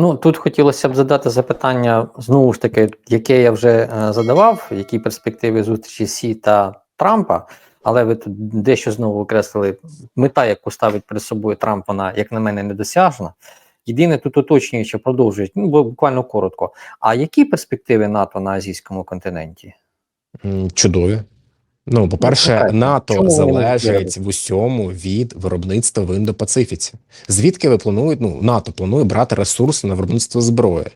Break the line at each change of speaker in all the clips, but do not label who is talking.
Ну тут хотілося б задати запитання знову ж таки, яке я вже е, задавав, які перспективи зустрічі Сі та Трампа. Але ви тут дещо знову окреслили мета, яку ставить перед собою Трамп, вона, як на мене, недосяжна. Єдине тут уточнюючи, продовжують ну буквально коротко. А які перспективи НАТО на азійському континенті?
Чудові. Ну, по-перше. НАТО
Чому
залежить в усьому від виробництва в Індо-Пацифіці. Звідки ви плануєте? Ну, НАТО планує брати ресурси на виробництво зброї.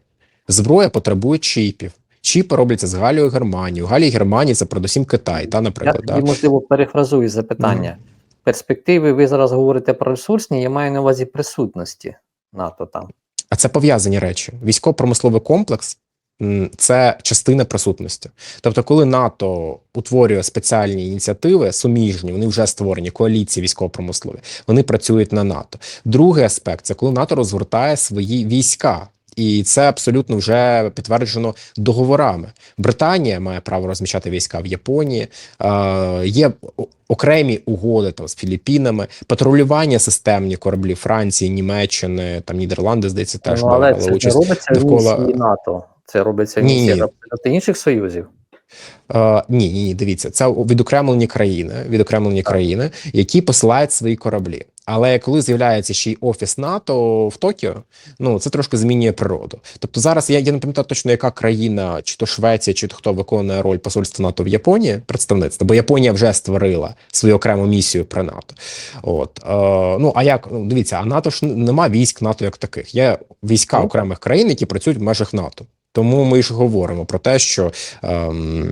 Зброя потребує чіпів. Чіпи робляться з Галією Германією. Галія Германії це передусім Китай, та,
Я
наприклад.
тоді, можливо, перефразую запитання. Перспективи, ви зараз говорите про ресурсні, я маю на увазі присутності НАТО там.
А це пов'язані речі. Військово-промисловий комплекс це частина присутності. Тобто, коли НАТО утворює спеціальні ініціативи, суміжні, вони вже створені, коаліції військово-промислові, вони працюють на НАТО. Другий аспект це коли НАТО розгортає свої війська. І це абсолютно вже підтверджено договорами. Британія має право розміщати війська в Японії. Е, є окремі угоди там з Філіппінами, патрулювання системні кораблі Франції, Німеччини, там Нідерланди, здається, теж
ну, але
брали
це
участь.
робиться
довкола-
НАТО. Це робиться
Ні,
місії
ні.
абсолютно інших союзів.
Е, ні, ні, ні, дивіться, це відокремлені країни, відокремлені країни, які посилають свої кораблі. Але коли з'являється ще й офіс НАТО в Токіо, ну це трошки змінює природу. Тобто зараз я, я не пам'ятаю точно, яка країна, чи то Швеція, чи то хто виконує роль посольства НАТО в Японії, представництво, бо Японія вже створила свою окрему місію при НАТО. От е, ну а як ну дивіться, а НАТО ж нема військ НАТО як таких. Є війська окремих країн, які працюють в межах НАТО. Тому ми ж говоримо про те, що ем,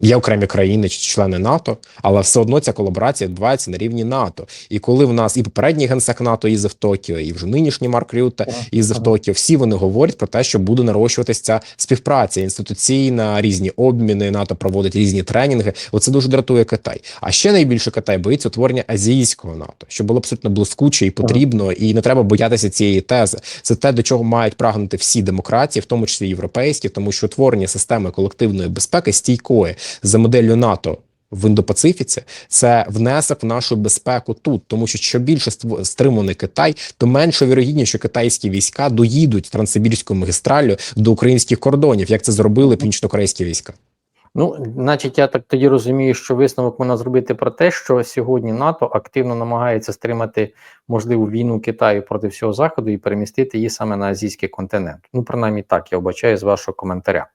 є окремі країни чи члени НАТО, але все одно ця колаборація відбувається на рівні НАТО. І коли в нас і попередній генсек НАТО їздив в Токіо, і вже нинішній Марк Рюте їздив в Токіо, всі вони говорять про те, що буде нарощуватися ця співпраця інституційна, різні обміни. НАТО проводить різні тренінги. Оце дуже дратує Китай. А ще найбільше Китай боїться утворення азійського НАТО, що було абсолютно блискуче і потрібно, і не треба боятися цієї тези. Це те, до чого мають прагнути всі демократії, в тому числі європейські, тому що утворення системи колективної безпеки стійкої за моделлю НАТО. В індопацифіці це внесок в нашу безпеку тут, тому що що більше стриманий Китай, то менше вірогідність, що китайські війська доїдуть транссибірською магістраллю до українських кордонів, як це зробили північнокорейські війська.
Ну, значить, я так тоді розумію, що висновок можна зробити про те, що сьогодні НАТО активно намагається стримати можливу війну Китаю проти всього заходу і перемістити її саме на азійський континент. Ну, принаймні так, я вбачаю з вашого коментаря.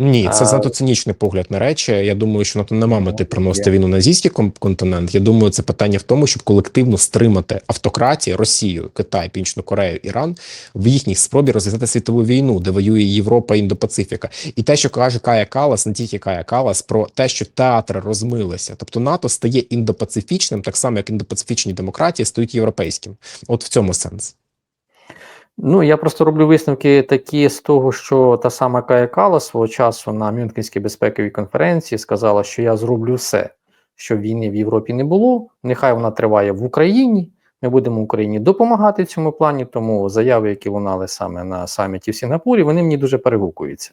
Ні, це
А-
занадто цинічний погляд на речі. Я думаю, що НАТО нема мети приносити війну на азійський кон- континент. Я думаю, це питання в тому, щоб колективно стримати автократії Росію, Китай, Північну Корею, Іран в їхній спробі розв'язати світову війну, де воює Європа і Індопацифіка. І те, що каже Кая Калас, не тільки Кая Калас, про те, що театри розмилися. Тобто НАТО стає індопацифічним, так само як індопацифічні демократії стають європейським. От в цьому сенс.
Ну, я просто роблю висновки такі з того, що та сама Кая Кала свого часу на Мюнхенській безпековій конференції сказала, що я зроблю все, щоб війни в Європі не було. Нехай вона триває в Україні. Ми будемо Україні допомагати в цьому плані, тому заяви, які лунали саме на саміті в Сінгапурі, вони мені дуже перегукуються.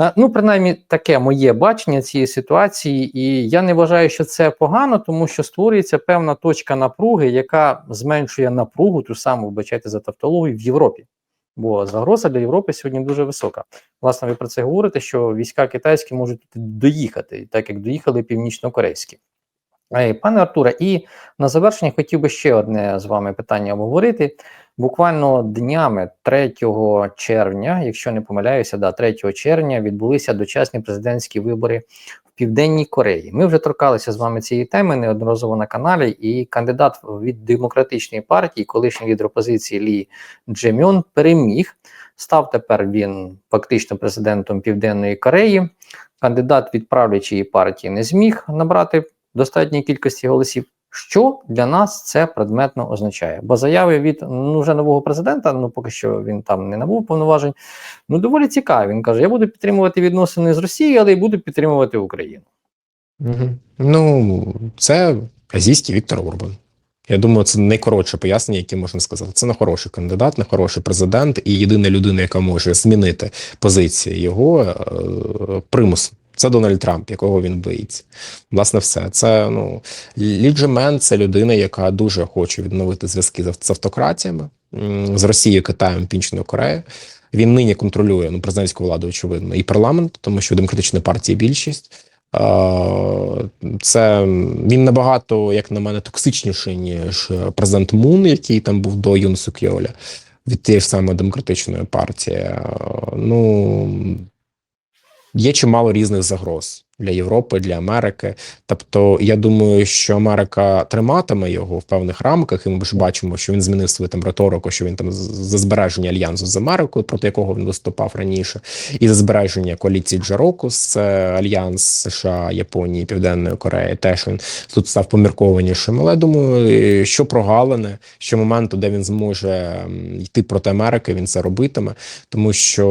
Е, Ну, принаймні, таке моє бачення цієї ситуації, і я не вважаю, що це погано, тому що створюється певна точка напруги, яка зменшує напругу, ту саму вибачайте за тавтологію в Європі. Бо загроза для Європи сьогодні дуже висока. Власне, ви про це говорите, що війська китайські можуть доїхати, так як доїхали північно-корейські. Е, Пане Артуре, і на завершення хотів би ще одне з вами питання обговорити. Буквально днями 3 червня, якщо не помиляюся, да, 3 червня відбулися дочасні президентські вибори в Південній Кореї. Ми вже торкалися з вами цієї теми неодноразово на каналі, і кандидат від демократичної партії, колишній лідер опозиції Лі Джемьон, переміг. Став тепер він фактично президентом Південної Кореї. Кандидат від правлячої партії не зміг набрати достатньої кількості голосів. Що для нас це предметно означає? Бо заяви від ну, вже нового президента, ну поки що він там не набув повноважень, ну доволі цікаві. Він каже: я буду підтримувати відносини з Росією, але й буду підтримувати Україну.
Ну, це азійський Віктор Орбан. Я думаю, це найкоротше пояснення, яке можна сказати. Це не хороший кандидат, не хороший президент, і єдина людина, яка може змінити позиції його е, примус. Це Дональд Трамп, якого він боїться. Власне, все. Це ну ліджемен, це людина, яка дуже хоче відновити зв'язки з автократіями з Росією, Китаєм, Північною Кореєю. Він нині контролює ну, президентську владу, очевидно, і парламент, тому що у демократичної партії більшість. Е, Це він набагато, як на мене, токсичніший, ніж президент Мун, який там був до Юн Сукйоля від тієї ж самої демократичної партії. Е, Ну є чимало різних загроз для Європи, для Америки. Тобто, я думаю, що Америка триматиме його в певних рамках, і ми ж бачимо, що він змінив свою там риторику, що він там з- за збереження альянсу з Америкою, проти якого він виступав раніше, і за збереження коаліції Джарокус, це альянс США, Японії, Південної Кореї. Теж він тут став поміркованішим. Але думаю, що прогалини, що моменту, де він зможе йти проти Америки, він це робитиме, тому що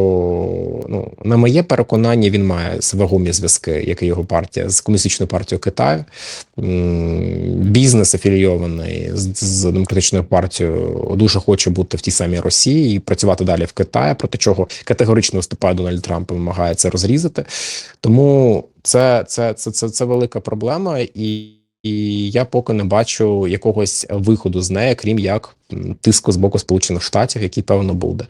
ну на моє переконання він має вагомі зв'язки, як і його партія з комуністичною партією Китаю. Бізнес афілійований з, з демократичною партією дуже хоче бути в тій самій Росії і працювати далі в Китаї, проти чого категорично виступає Дональд Трамп і вимагає це розрізати. Тому це, це, це, це, це велика проблема, і, і я поки не бачу якогось виходу з неї, крім як тиску з боку Сполучених Штатів, який певно буде.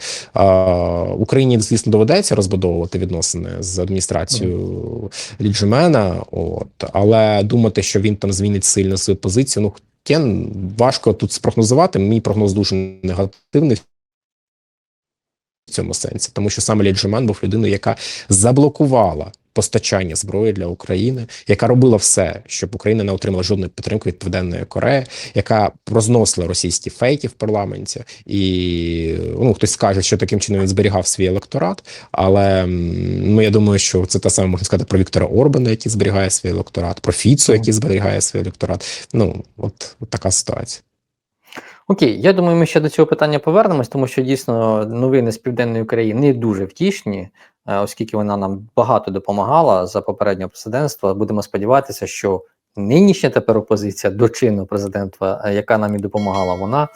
Україні, звісно, доведеться розбудовувати відносини з адміністрацією Ліджемена, от але думати, що він там змінить сильно свою позицію. Ну я важко тут спрогнозувати. Мій прогноз дуже негативний. В цьому сенсі, тому що саме Ліджеман був людиною, яка заблокувала постачання зброї для України, яка робила все, щоб Україна не отримала жодної підтримки від Південної Кореї, яка розносила російські фейки в парламенті, і ну хтось скаже, що таким чином він зберігав свій електорат. Але ну я думаю, що це те саме можна сказати про Віктора Орбана, який зберігає свій електорат, про Фіцу, який зберігає свій електорат. Ну от, от така ситуація.
Окей, я думаю, ми ще до цього питання повернемось, тому що дійсно новини з південної не дуже втішні, е, оскільки вона нам багато допомагала за попереднього президентства. Будемо сподіватися, що нинішня тепер опозиція до чинного президентства, е, яка нам і допомагала, вона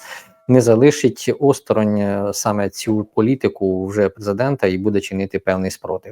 не залишить осторонь е, саме цю політику вже президента і буде чинити певний спротив.